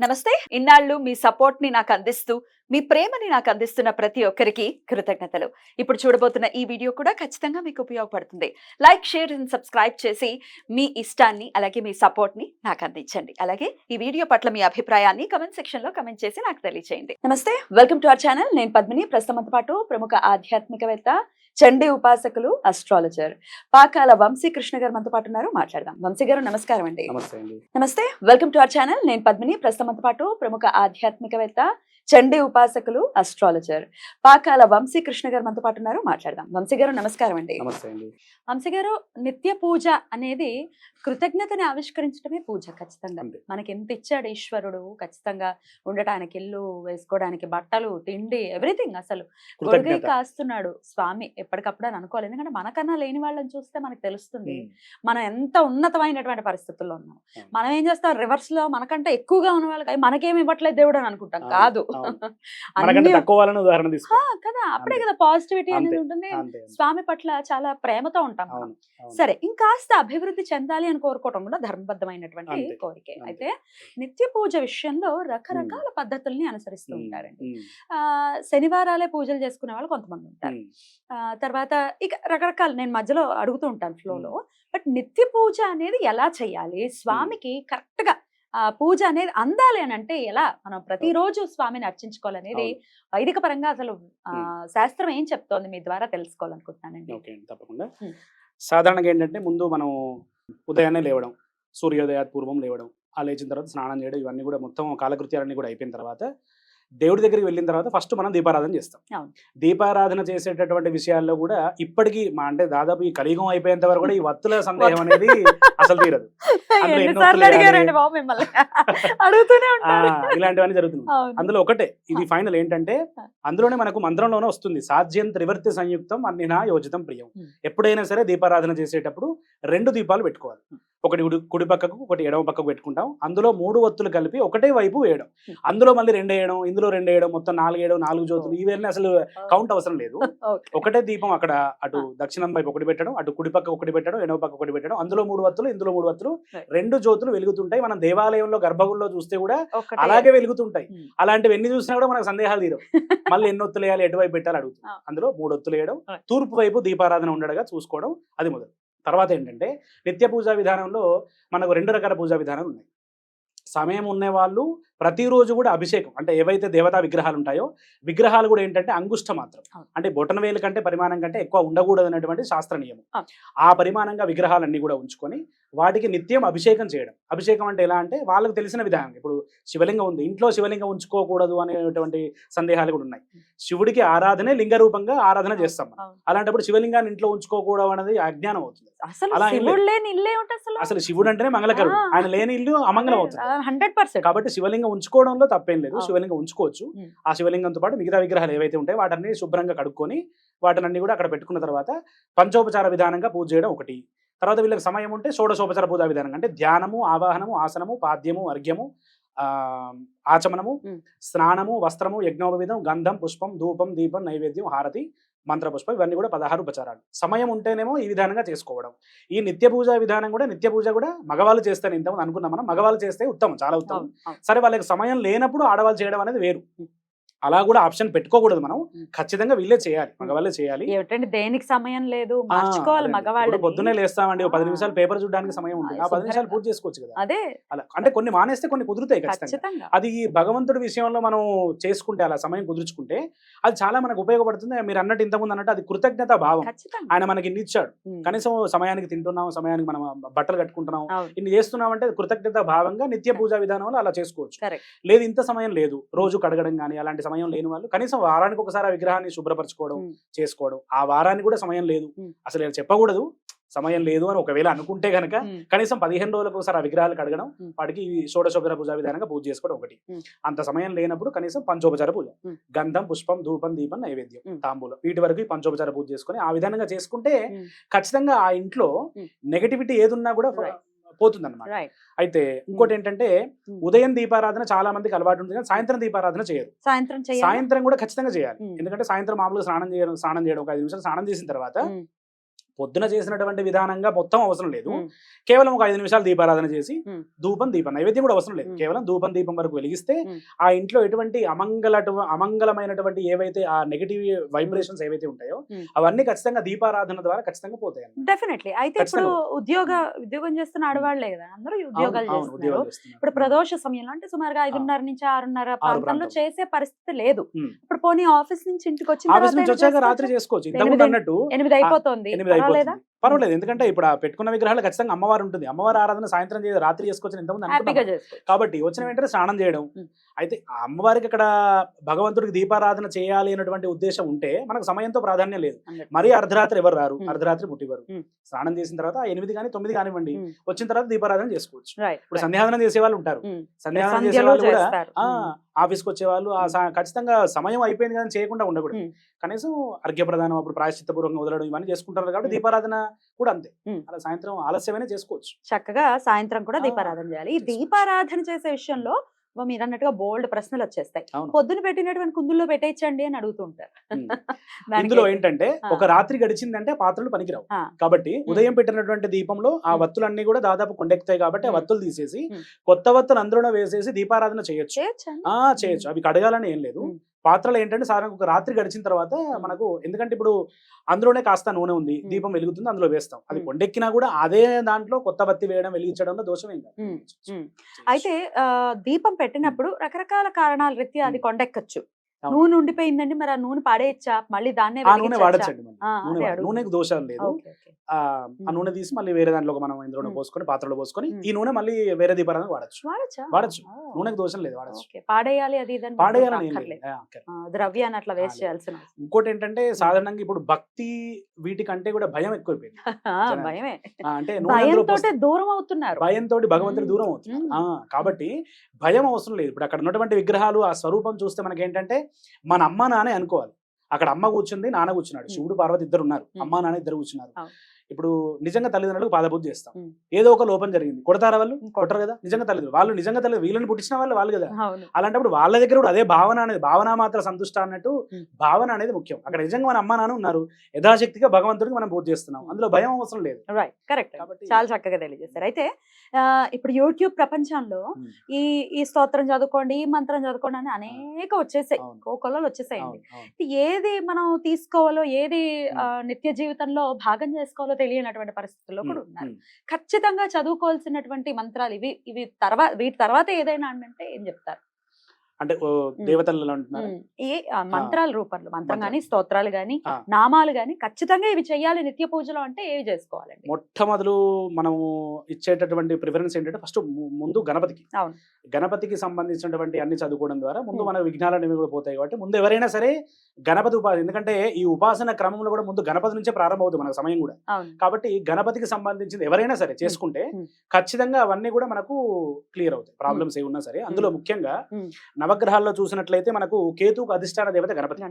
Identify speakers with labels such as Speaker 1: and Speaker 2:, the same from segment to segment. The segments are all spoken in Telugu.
Speaker 1: నమస్తే. ఇన్నాళ్ళు మీ సపోర్ట్ని నాకు అందిస్తూ మీ ప్రేమని నాకు అందిస్తున్న ప్రతి ఒక్కరికి కృతజ్ఞతలు. ఇప్పుడు చూడబోతున్న ఈ వీడియో కూడా ఖచ్చితంగా మీకు ఉపయోగపడుతుంది. లైక్ షేర్ అండ్ సబ్స్క్రైబ్ చేసి మీ ఇష్టాన్ని అలాగే మీ సపోర్ట్ని నాకు అందించండి. అలాగే ఈ వీడియో పట్ల మీ అభిప్రాయాన్ని కమెంట్ సెక్షన్లో కమెంట్ చేసి నాకు తెలియజేయండి నమస్తే. వెల్కమ్ టు అవర్ ఛానల్ నేను పద్మిని. ప్రస్తుతంతో పాటు ప్రముఖ ఆధ్యాత్మికవేత్త చండీ ఉపాసకులు అస్ట్రాలజర్ పాకాల వంశీ కృష్ణ గారు మనతో పాటు ఉన్నారు. మాట్లాడదాం. వంశీ గారు నమస్కారం అండి.
Speaker 2: నమస్తే
Speaker 1: వెల్కమ్ టు అవర్ ఛానల్ నేను పద్మిని. మనతో పాటు ప్రముఖ ఆధ్యాత్మికవేత్త చండీ ఉపాసకులు అస్ట్రాలజర్ పాకాల వంశీ కృష్ణ గారు మనతో పాటు ఉన్నారు. మాట్లాడదాం. వంశీ గారు నమస్కారం అండి. వంశీ గారు నిత్య పూజ అనేది కృతజ్ఞతని ఆవిష్కరించడమే పూజ ఖచ్చితంగా. మనకి ఎంత ఇచ్చాడు ఈశ్వరుడు ఖచ్చితంగా ఉండటానికి ఇల్లు వేసుకోవడానికి బట్టలు తిండి ఎవ్రీథింగ్ అసలు. గొడుగై కాస్తున్నాడు స్వామి. ఎప్పటికప్పుడు అని అనుకోవాలి. ఎందుకంటే మనకన్నా లేని వాళ్ళని చూస్తే మనకు తెలుస్తుంది. మనం ఎంత ఉన్నతమైనటువంటి పరిస్థితుల్లో ఉన్నాం. మనం ఏం చేస్తాం? రివర్స్లో మనకంటే ఎక్కువగా ఉన్న వాళ్ళకి "అయ్, మనకేమి ఇవ్వట్లేదు దేవుడు అని అనుకుంటాం. కాదు.
Speaker 2: మనకంటే తక్కువ వాళ్ళని ఉదాహరణ తీసుకో.
Speaker 1: కదా! అప్పుడే. కదా పాజిటివిటీ అనేది. ఉంటుంది. స్వామి పట్ల చాలా ప్రేమతో ఉంటాం మనం. సరే ఇంకాస్త అభివృద్ధి చెందాలి అని కోరుకోవడం కూడా ధర్మబద్ధమైనటువంటి. కోరికే. అయితే నిత్య పూజ విషయంలో రకరకాల పద్ధతుల్ని అనుసరిస్తూ ఉంటారండి. ఆ శనివారాలే పూజలు చేసుకునే వాళ్ళు కొంతమంది ఉంటారు. ఆ, తర్వాత ఇక రకరకాల నేను మధ్యలో అడుగుతూ ఉంటాను ఫ్లోలో. బట్ నిత్య పూజ అనేది ఎలా చేయాలి? స్వామికి కరెక్ట్గా పూజ అనేది అందాలి అని అంటే ఎలా మనం ప్రతిరోజు స్వామిని అర్చించుకోవాలనేది. వైదిక పరంగా అసలు. శాస్త్రం ఏం చెప్తోంది మీ ద్వారా తెలుసుకోవాలనుకుంటున్నానండి
Speaker 2: తప్పకుండా. సాధారణంగా ఏంటంటే ముందు మనం ఉదయాన్నే లేవడం సూర్యోదయాత్ పూర్వం లేవడం ఆ లేచిన తర్వాత స్నానం చేయడం ఇవన్నీ కూడా మొత్తం కాలకృత్యాలన్నీ కూడా అయిపోయిన తర్వాత దేవుడి దగ్గరికి వెళ్ళిన తర్వాత ఫస్ట్ మనం దీపారాధన చేస్తాం. దీపారాధన చేసేటటువంటి విషయాల్లో కూడా ఇప్పటికీ మా అంటే దాదాపు ఈ కలియుగం అయిపోయేంత వరకు కూడా ఈ వత్తుల సందేహం అనేది అసలు తీరదు ఇలాంటివన్నీ జరుగుతుంది. అందులో ఒకటే ఇది. ఫైనల్ ఏంటంటే. అందులోనే మనకు మంత్రంలోనే వస్తుంది సాధ్యం త్రివర్తి సంయుక్తం అన్నినా యోజితం ప్రియం. ఎప్పుడైనా సరే దీపారాధన చేసేటప్పుడు రెండు దీపాలు పెట్టుకోవాలి. ఒకటి కుడి పక్కకు ఒకటి ఎడమ పక్కకు పెట్టుకుంటాం అందులో మూడు ఒత్తులు కలిపి ఒకటే వైపు వేయడం. అందులో మళ్ళీ రెండు వేయడం ఇందులో రెండు వేయడం మొత్తం నాలుగు వేయడం నాలుగు జ్యోతులు ఇవన్నీ అసలు కౌంట్ అవసరం లేదు. ఒకటే దీపం అక్కడ అటు దక్షిణం వైపు ఒకటి పెట్టడం అటు కుడి పక్క ఒకటి పెట్టడం ఎడమ పక్క ఒకటి పెట్టడం అందులో మూడు వత్తులు ఇందులో మూడు వత్తులు. రెండు జ్యోతులు వెలుగుతుంటాయి మనం దేవాలయంలో గర్భగుడిలో చూస్తే కూడా. అలాగే వెలుగుతుంటాయి. అలాంటివి ఎన్ని చూసినా కూడా మనకు సందేహాలు తీరవు మళ్ళీ ఎన్ని ఒత్తులు వేయాలి ఎటువైపు పెట్టాలి అడుగుతుంది. అందులో మూడు ఒత్తులు వేయడం. తూర్పు వైపు దీపారాధన ఉండగా చూసుకోవడం అది మొదలు తర్వాత ఏంటంటే నిత్య పూజా విధానంలో మనకు రెండు రకాల పూజా విధానాలు ఉన్నాయి సమయం ఉన్న వాళ్ళు ప్రతిరోజు కూడా అభిషేకం అంటే ఏవైతే దేవతా విగ్రహాలు ఉంటాయో విగ్రహాలు కూడా ఏంటంటే అంగుష్ట మాత్రం. అంటే బొటన వేలు కంటే పరిమాణం కంటే ఎక్కువ ఉండకూడదు అనేటువంటి శాస్త్ర నియమం. ఆ పరిమాణంగా విగ్రహాలన్నీ కూడా ఉంచుకొని వాటికి నిత్యం అభిషేకం చేయడం. అభిషేకం అంటే ఎలా అంటే వాళ్ళకి తెలిసిన విధానం. ఇప్పుడు శివలింగం ఉంది. ఇంట్లో శివలింగం ఉంచుకోకూడదు అనేటువంటి సందేహాలు కూడా ఉన్నాయి. శివుడికి ఆరాధనే లింగ రూపంగా ఆరాధన చేస్తాం. అలాంటప్పుడు శివలింగాన్ని ఇంట్లో ఉంచుకోకూడదు అనేది అజ్ఞానం అవుతుంది.
Speaker 1: అసలు. శివుడు
Speaker 2: అంటేనే మంగళకరుడు.
Speaker 1: ఆ.
Speaker 2: ఆయన లేని ఇల్లు అమంగళం అవుతుంది.
Speaker 1: Hundred percent.
Speaker 2: కాబట్టి శివలింగం ఉంచుకోవడంలో తప్పేం లేదు. శివలింగం ఉంచుకోవచ్చు. ఆ శివలింగంతో పాటు మిగతా విగ్రహాలు ఏవైతే ఉంటాయో వాటిని శుభ్రంగా కడుక్కొని వాటినన్నీ కూడా అక్కడ పెట్టుకున్న తర్వాత పంచోపచార విధానంగా పూజ చేయడం ఒకటి. తర్వాత వీళ్ళకి సమయం ఉంటే షోడశోపచార పూజా విధానం అంటే ధ్యానము ఆవాహనము ఆసనము పాద్యము అర్ఘ్యము ఆ, ఆచమనము. స్నానము వస్త్రము యజ్ఞోపవిధం గంధం పుష్పం ధూపం దీపం నైవేద్యం హారతి మంత్రపుష్పం ఇవన్నీ కూడా పదహారు ఉపచారాలు సమయం ఉంటేనేమో ఈ విధానంగా చేసుకోవడం ఈ నిత్య పూజ విధానం కూడా నిత్య పూజ కూడా మగవాళ్ళు చేస్తారు ఇంతకుముందు అనుకున్నాం మనం మగవాళ్ళు చేస్తే ఉత్తమం చాలా ఉత్తమం. సరే వాళ్ళకి సమయం లేనప్పుడు ఆడవాళ్ళు చేయడం అనేది వేరు. అలా కూడా ఆప్షన్ పెట్టుకోకూడదు మనం. ఖచ్చితంగా వీళ్ళే చేయాలి మగవాళ్ళే చేయాలి.
Speaker 1: ఏమిటండి దేనికి సమయం లేదు? మర్చుకోవాలి. మగవాళ్ళు
Speaker 2: పొద్దున్నే లేస్తామండి ఒక పది. నిమిషాలు పేపర్ చూడడానికి సమయం ఉంటుంది. ఆ పది. నిమిషాలు పూజ చేసుకోవచ్చు కదా.
Speaker 1: అదే.
Speaker 2: అలా అంటే కొన్ని మానేస్తే కొన్ని కుదురుతాయి ఖచ్చితంగా. అది ఈ భగవంతుడి విషయంలో మనం చేసుకుంటే అలా సమయం కుదుర్చుకుంటే అది చాలా మనకు ఉపయోగపడుతుంది. మీరు అన్నట్టు ఇంతకుముందు అన్నట్టు అది కృతజ్ఞత భావం. ఆయన మనకి ఇన్ని ఇచ్చాడు. కనీసం సమయానికి తింటున్నాం సమయానికి మనం బట్టలు కట్టుకుంటున్నాం. ఇన్ని చేస్తున్నాం అంటే కృతజ్ఞత భావంగా నిత్య పూజా విధానంలో అలా చేసుకోవచ్చు. లేదు ఇంత సమయం లేదు. రోజు కడగడం కానీ అలాంటి సమయం లేని వాళ్ళు కనీసం వారానికి ఒకసారి ఆ విగ్రహాన్ని శుభ్రపరచుకోవడం. చేసుకోవడం ఆ వారానికి కూడా సమయం లేదు. అసలు ఇలా చెప్పకూడదు సమయం లేదు అని ఒకవేళ అనుకుంటే గనక
Speaker 1: ఉమ్.
Speaker 2: కనీసం పదిహేను రోజులకు ఒకసారి ఆ విగ్రహాలు కడగడం. వాటికి ఈ షోడశోపచార పూజా విధానంగా పూజ చేసుకోవడం ఒకటి. అంత సమయం లేనప్పుడు కనీసం పంచోపచార పూజ. గంధం పుష్పం ధూపం దీపం నైవేద్యం. తాంబూలం వీటి వరకు ఈ పంచోపచార పూజ చేసుకొని ఆ విధంగా చేసుకుంటే. ఖచ్చితంగా ఆ ఇంట్లో. నెగటివిటీ ఏదున్నా కూడా పోతుందన్నమాట
Speaker 1: రైట్
Speaker 2: అయితే ఇంకోటి ఏంటంటే
Speaker 1: ఉమ్.
Speaker 2: ఉదయం దీపారాధన చాలా మందికి అలవాటు ఉంటుంది కానీ సాయంత్రం దీపారాధన చేయరు
Speaker 1: సాయంత్రం
Speaker 2: సాయంత్రం కూడా ఖచ్చితంగా చేయాలి
Speaker 1: ఉమ్.
Speaker 2: ఎందుకంటే సాయంత్రం మామూలుగా స్నానం చేయడం స్నానం చేయడం ఒక ఐదు నిమిషాలు స్నానం చేసిన తర్వాత. పొద్దున చేసినటువంటి విధానంగా మొత్తం అవసరం లేదు. కేవలం ఒక ఐదు నిమిషాలు దీపారాధన చేసి. ధూపం దీపం నైవేద్యం కూడా అవసరం లేదు. కేవలం ధూపం దీపం వరకు వెలిగిస్తే. ఆ ఇంట్లో ఎటువంటి అమంగళ అమంగళమైనటువంటి ఏవైతే ఆ నెగటివ్ వైబ్రేషన్స్ ఏవైతే ఉంటాయో. అవన్నీ ఖచ్చితంగా దీపారాధన ద్వారా ఖచ్చితంగా పోతాయి.
Speaker 1: డెఫినెట్లీ అయితే ఇప్పుడు. ఉద్యోగ ఉద్యోగం చేస్తున్న ఆడవాళ్ళే కదా అందరూ ఉద్యోగాలు చేస్తున్నారు. ఇప్పుడు ప్రదోష సమయంలో అంటే సుమారుగా ఐదున్నర నుంచి ఆరున్నర ప్రాంతంలో
Speaker 2: ప్రాంతం.
Speaker 1: చేసే పరిస్థితి లేదు. ఇప్పుడు పోనీ ఆఫీస్ నుంచి ఇంటికి వచ్చిన
Speaker 2: వచ్చాక రాత్రి
Speaker 1: చేసుకోవచ్చా? ఎనిమిది అయిపోతుంది
Speaker 2: ఎనిమిది
Speaker 1: పర్వాలేదా
Speaker 2: ఎందుకంటే ఇప్పుడు ఆ పెట్టుకున్న విగ్రహాలు ఖచ్చితంగా అమ్మవారు ఉంటుంది అమ్మవారి ఆరాధన సాయంత్రం చేసి రాత్రి చేసుకోవచ్చు అనుకున్నాం
Speaker 1: చేసుకోవచ్చు
Speaker 2: కాబట్టి వచ్చిన వెంటనే స్నానం చేయడం. అయితే ఆ అమ్మవారికి అక్కడ భగవంతుడికి దీపారాధన చేయాలి అనేటువంటి ఉద్దేశం ఉంటే మనకు సమయంతో ప్రాధాన్యం లేదు. మరీ అర్ధరాత్రి ఎవరు రారు. అర్ధరాత్రి ముట్టివారు. స్నానం చేసిన తర్వాత ఎనిమిది కానీ తొమ్మిది కానివ్వండి. వచ్చిన తర్వాత దీపారాధన చేసుకోవచ్చు ఇప్పుడు. సంధ్యావనం చేసే వాళ్ళు ఉంటారు
Speaker 1: ఉమ్.
Speaker 2: సంధ్యావనం చేసే వాళ్ళు కూడా. ఆఫీస్కి వచ్చే వాళ్ళు ఆ సా- ఖచ్చితంగా సమయం అయిపోయింది కానీ చేయకుండా ఉండకూడదు. కనీసం అర్ఘ్య ప్రధానం అప్పుడు ప్రాయశ్చిత్తపూర్వకంగా వదలడం ఇవన్నీ చేసుకుంటారు కాబట్టి. దీపారాధన కూడా అంతే. అలా సాయంత్రం ఆలస్యమైనా చేసుకోవచ్చు
Speaker 1: చక్కగా సాయంత్రం కూడా దీపారాధన చేయాలి ఈ. దీపారాధన చేసే విషయంలో మీరు అన్నట్టుగా బోల్డ్ ప్రశ్నలు వచ్చేస్తాయి. పొద్దున పెట్టినటువంటి కుందుల్లో పెట్టేయచ్చండి అని అడుగుతుంటారు
Speaker 2: ఇందులో ఏంటంటే. ఒక రాత్రి గడిచిందంటే పాత్రలు పనికిరావు. కాబట్టి ఉదయం పెట్టినటువంటి దీపంలో ఆ. వత్తులన్నీ కూడా దాదాపు కొండెక్కుతాయి కాబట్టి ఆ. వత్తులు తీసేసి. కొత్త వత్తులు అందులో వేసేసి దీపారాధన చేయొచ్చు చేయొచ్చు అవి కడగాలని ఏం లేదు. పాత్రలు ఏంటంటే సాధారణ ఒక రాత్రి గడిచిన తర్వాత మనకు ఎందుకంటే ఇప్పుడు అందులోనే కాస్త నూనె ఉంది. దీపం వెలుగుతుంది అందులో వేస్తాం అది. కొండెక్కినా కూడా అదే దాంట్లో కొత్త బత్తి వేయడం వెలిగించడంలో దోషం ఏం కాదు.
Speaker 1: అయితే దీపం పెట్టినప్పుడు రకరకాల కారణాల రీత్యా అది. కొండెక్కచ్చు. నూనె ఉండిపోయిందండి మరి ఆ నూనె పాడేయచ్చా మళ్ళీ దాన్నే
Speaker 2: నూనె? వాడచ్చండి. నూనెకు దోషాలు లేదు. ఆ నూనె తీసి మళ్ళీ వేరే దాంట్లో మనం ఇందులో. పోసుకొని పాత్రలో పోసుకొని. ఈ నూనె మళ్ళీ వేరే దీపారాధన వాడచ్చు
Speaker 1: వాడచ్చా.
Speaker 2: నూనెకు దోషం లేదు వాడచ్చు
Speaker 1: పాడేయాలి అది
Speaker 2: పాడేయాలని. ఆ,
Speaker 1: ద్రవ్యాన్ని అట్లా వేస్ట్. చేయాల్సిన.
Speaker 2: ఇంకోటి ఏంటంటే సాధారణంగా ఇప్పుడు భక్తి వీటికంటే కూడా భయం ఎక్కువైపోయింది.
Speaker 1: భయమే
Speaker 2: అంటే
Speaker 1: దూరం అవుతున్నారు
Speaker 2: భయంతో భగవంతుడి. దూరం అవుతున్నారు కాబట్టి భయం అవసరం లేదు ఇప్పుడు అక్కడ ఉన్నటువంటి విగ్రహాలు ఆ స్వరూపం చూస్తే మనకి ఏంటంటే మన అమ్మ నానే అనుకోవాలి అక్కడ అమ్మ కూర్చుంది నాన్న కూర్చున్నాడు. శివుడు పార్వతి ఇద్దరు ఉన్నారు. అమ్మ నాన్న ఇద్దరు కూర్చున్నారు. ఇప్పుడు నిజంగా తల్లిదండ్రులకు పాదబుద్ధి చేస్తాం. ఏదో ఒక లోపం జరిగింది. కొడతారా వాళ్ళు?
Speaker 1: కొట్టరు.
Speaker 2: కదా? నిజంగా తల్లిదండ్రులు. వాళ్ళు నిజంగా తల్లి వీళ్ళని పుట్టించిన వాళ్ళు వాళ్ళు కదా? అలాంటప్పుడు వాళ్ళ దగ్గర కూడా అదే భావన అనేది భావన మాత్రం సంతుష్ట అన్నట్టు. భావన అనేది ముఖ్యం. అక్కడ నిజంగా మన అమ్మ నాన్న ఉన్నారు. యథాశక్తిగా భగవంతుడికి మనం పూజ చేస్తున్నాం. అందులో భయం అవసరం లేదు.
Speaker 1: రైట్ కరెక్ట్
Speaker 2: కాబట్టి
Speaker 1: చాలా చక్కగా తెలియజేశారు. అయితే ఇప్పుడు యూట్యూబ్ ప్రపంచంలో. ఈ ఈ స్తోత్రం చదువుకోండి ఈ మంత్రం చదువుకోండి అని అనేక వచ్చేసాయి. కోకొల్లలు వచ్చేసాయండి. ఏది మనం తీసుకోవాలో ఏది నిత్య జీవితంలో భాగం చేసుకోవాలో తెలియనటువంటి పరిస్థితుల్లో కూడా ఉన్నారు. ఖచ్చితంగా చదువుకోవాల్సినటువంటి మంత్రాలు ఇవి ఇవి తర్వాత వీటి తర్వాత ఏదైనా అంటే ఏం చెప్తారు?
Speaker 2: అంటే అంటున్నారు?
Speaker 1: ఉమ్, ఏ మంత్రాల రూపంలో మంత్రం కానీ స్తోత్రాలు
Speaker 2: ఆ.
Speaker 1: నామాలు కానీ ఖచ్చితంగా ఇవి చెయ్యాలి నిత్య పూజలో అంటే ఏవి చేసుకోవాలండి?
Speaker 2: మొట్టమొదలు మనము ఇచ్చేటటువంటి ప్రిఫరెన్స్ ఏంటంటే ఫస్ట్ ముందు గణపతికి. గణపతికి సంబంధించినటువంటి అన్ని చదువుకోవడం ద్వారా ముందు. మన విఘ్నాలు అనేవి కూడా పోతాయి కాబట్టి ముందు ఎవరైనా సరే గణపతి ఉపాసన ఎందుకంటే ఈ ఉపాసన క్రమంలో కూడా ముందు గణపతి నుంచే ప్రారంభమవుతుంది మన సమయం కూడా. కాబట్టి గణపతికి సంబంధించింది ఎవరైనా సరే చేసుకుంటే. ఖచ్చితంగా అవన్నీ కూడా మనకు క్లియర్ అవుతాయి. ప్రాబ్లమ్స్ ఏ ఉన్నా సరే అందులో ముఖ్యంగా. నవగ్రహాల్లో చూసినట్లయితే మనకు కేతువుకు అధిష్టాన దేవత గణపతి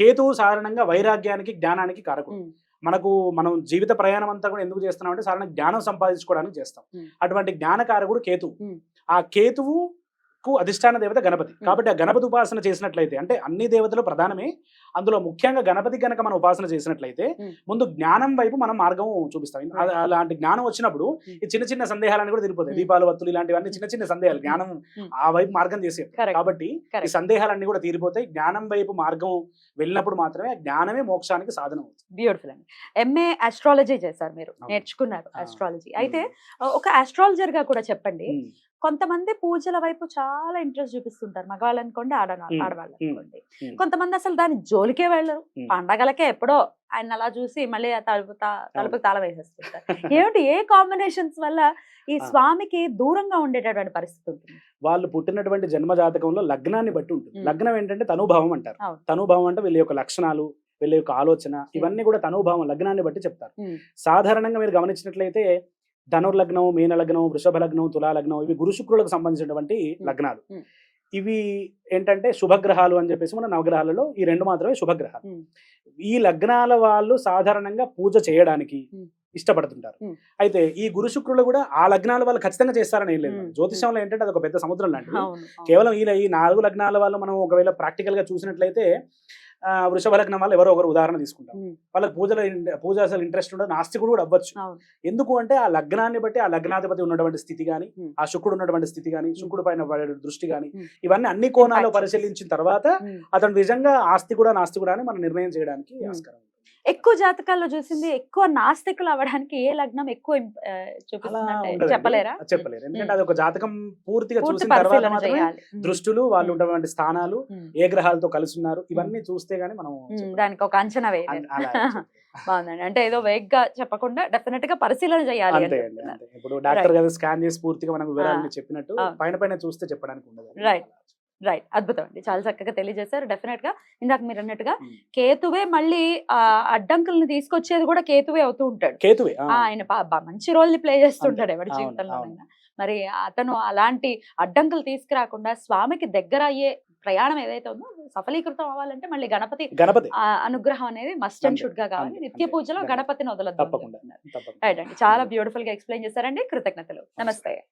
Speaker 2: కేతువు సాధారణంగా వైరాగ్యానికి జ్ఞానానికి కారకుడు. మనకు మనం జీవిత ప్రయాణం అంతా కూడా ఎందుకు చేస్తున్నాం అంటే సాధారణ జ్ఞానం సంపాదించుకోవడానికి చేస్తాం. అటువంటి జ్ఞానకారకుడు కేతువు. ఆ కేతువుకు అధిష్టాన దేవత గణపతి కాబట్టి ఆ గణపతి ఉపాసన చేసినట్లయితే అంటే అన్ని దేవతలు ప్రధానమే అందులో ముఖ్యంగా గణపతి కనుక మనం ఉపాసన చేసినట్లయితే. ముందు జ్ఞానం వైపు మనం మార్గం చూపిస్తాం అలాంటి జ్ఞానం వచ్చినప్పుడు. ఈ చిన్న చిన్న సందేహాలను కూడా తీరిపోతాయి
Speaker 1: ఉమ్.
Speaker 2: దీపాలు వత్తులు ఇలాంటివన్నీ చిన్న చిన్న సందేహాలు జ్ఞానం. ఆ వైపు మార్గం చేసే. కాబట్టి ఈ. సందేహాలన్నీ కూడా తీరిపోతాయి జ్ఞానం వైపు మార్గం వెళ్ళినప్పుడు మాత్రమే జ్ఞానమే మోక్షానికి సాధన అవుతుంది
Speaker 1: బ్యూటిఫుల్ అండి ఎంఏ ఆస్ట్రాలజీ చేశారు మీరు. నేర్చుకున్నారు. ఆస్ట్రాలజీ అయితే ఒక ఆస్ట్రాలజర్గా కూడా చెప్పండి. కొంతమంది పూజల వైపు చాలా ఇంట్రెస్ట్ చూపిస్తుంటారు మగవాళ్ళు అనుకోండి ఆడ. ఆడవాళ్ళు. అనుకోండి. కొంతమంది అసలు దాని జోలికే వెళ్ళరు. పండగలకే ఎప్పుడో ఆయన అలా చూసి మళ్ళీ తలుపు తలుపుకి తాళం వేసేస్తుంటారు ఏమిటి ఏ కాంబినేషన్స్ వల్ల ఈ. స్వామికి దూరంగా ఉండేటటువంటి పరిస్థితి ఉంటుంది
Speaker 2: వాళ్ళు పుట్టినటువంటి జన్మ జాతకంలో లగ్నాన్ని బట్టి ఉంటుంది. లగ్నం ఏంటంటే తనుభావం అంటారు. తనుభావం అంటే వీళ్ళ యొక్క లక్షణాలు వీళ్ళ యొక్క ఆలోచన ఇవన్నీ కూడా తనుభావం లగ్నాన్ని బట్టి చెప్తారు. సాధారణంగా మీరు గమనించినట్లయితే ధనుర్లగ్నం మీన లగ్నం వృషభ లగ్నం తులా లగ్నం ఇవి గురు శుక్రులకు సంబంధించినటువంటి లగ్నాలు. ఇవి ఏంటంటే శుభగ్రహాలు అని చెప్పేసి మన నవగ్రహాలలో ఈ రెండు మాత్రమే శుభగ్రహాలు. ఈ లగ్నాల వాళ్ళు సాధారణంగా పూజ చేయడానికి. ఇష్టపడుతుంటారు. అయితే ఈ గురు శుక్రులు కూడా ఆ లగ్నాల వాళ్ళు ఖచ్చితంగా చేస్తారని ఏం లేదు. జ్యోతిషంలో ఏంటంటే అది ఒక పెద్ద సముద్రం లాంటిది. కేవలం ఈ ఈ నాలుగు లగ్నాల వాళ్ళు మనం ఒకవేళ ప్రాక్టికల్గా చూసినట్లయితే వృషభ లగ్నం వాళ్ళు ఎవరో ఒకరు ఉదాహరణ తీసుకుంటాం
Speaker 1: ఉమ్.
Speaker 2: వాళ్ళకి పూజల పూజ అసలు ఇంట్రెస్ట్ ఉండదు నాస్తికుడు కూడా అవ్వచ్చు ఎందుకు అంటే ఆ లగ్నాన్ని బట్టి ఆ లగ్నాధిపతి ఉన్నటువంటి స్థితి కానీ. ఆ శుక్రుడు ఉన్నటువంటి స్థితి కానీ శుక్రుడు పైన పడే దృష్టి కానీ. ఇవన్నీ అన్ని కోణాల్లో
Speaker 1: Impact
Speaker 2: పరిశీలించిన తర్వాత. అతను నిజంగా ఆస్తి కూడా నాస్తి కూడా అని మనం నిర్ణయం చేయడానికి. ఆస్కారం.
Speaker 1: ఎక్కువ జాతకాల్లో చూసింది ఎక్కువ నాస్తికులు అవ్వడానికి ఏ లగ్నం ఎక్కువ. చెప్పలేరా
Speaker 2: చెప్పలేరు ఎందుకంటే అది ఒక జాతకం పూర్తిగా
Speaker 1: పూర్తి
Speaker 2: చూసిన తర్వాత మాత్రమే. దృష్టులు వాళ్ళు. ఉన్నటువంటి స్థానాలు. ఏ గ్రహాలతో కలిసి ఉన్నారు ఇవన్నీ చూస్తే గానీ మనం.
Speaker 1: దానికి ఒక అంచనా
Speaker 2: చెప్పలేం.
Speaker 1: బాగుందండి అంటే ఏదో వేగ్గా చెప్పకుండా డెఫినెట్గా పరిశీలన చేయాలి
Speaker 2: ఇప్పుడు డాక్టర్ గారు స్కాన్ చేసి పూర్తిగా మనకు వివరాలు చెప్పినట్టు. పైన పైన చూస్తే చెప్పడానికి ఉండదు
Speaker 1: Right. రైట్ అద్భుతం అండి. చాలా చక్కగా తెలియజేశారు. డెఫినెట్గా ఇందాక మీరు అన్నట్టుగా. కేతువే మళ్ళీ ఆ అడ్డంకుల్ని తీసుకొచ్చేది కూడా కేతువే అవుతూ ఉంటాడు.
Speaker 2: కేతువే
Speaker 1: ఆయన మంచి రోల్ని ప్లే చేస్తుంటాడు ఎవరి జీవితంలో. మరి అతను అలాంటి అడ్డంకులు తీసుకురాకుండా స్వామికి దగ్గర అయ్యే ప్రయాణం ఏదైతే ఉందో సఫలీకృతం అవ్వాలంటే మళ్ళీ గణపతి
Speaker 2: గణపతి.
Speaker 1: ఆ అనుగ్రహం అనేది మస్ట్ అండ్ షుడ్గా కావాలి. నిత్య. పూజలో
Speaker 2: గణపతి.
Speaker 1: గణపతిని.
Speaker 2: తప్పకుండా
Speaker 1: రైట్ అండి. చాలా బ్యూటిఫుల్గా ఎక్స్ప్లెయిన్ చేశారండి. కృతజ్ఞతలు. నమస్తే.